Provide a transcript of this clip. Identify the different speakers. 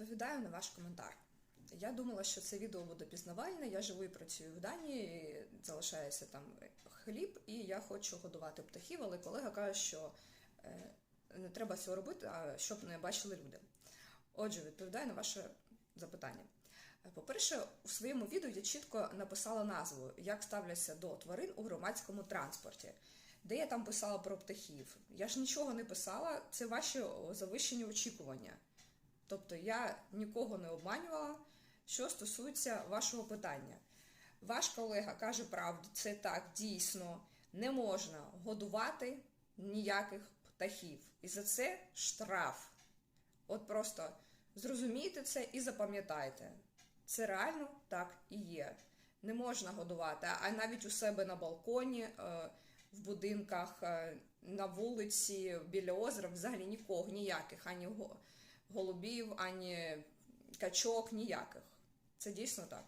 Speaker 1: Відповідаю на ваш коментар. Я думала, що це відео буде пізнавальне. Я живу і працюю в Данії, залишається там хліб, і я хочу годувати птахів, але колега каже, що е, не треба цього робити, щоб не бачили люди. Отже, відповідаю на ваше запитання. По-перше, у своєму відео я чітко написала назву, як ставляться до тварин у громадському транспорті. Де я там писала про птахів? Я ж нічого не писала, це ваші завищені очікування. Тобто я нікого не обманювала, що стосується вашого питання. Ваш колега каже правду, це так, дійсно, не можна годувати ніяких птахів. І за це штраф. От просто зрозумійте це і запам'ятайте. Це реально так і є. Не можна годувати, а навіть у себе на балконі, е, в будинках, е, на вулиці, біля озера взагалі нікого, ніяких, ані голубів, ані качок, ніяких. Це дійсно так.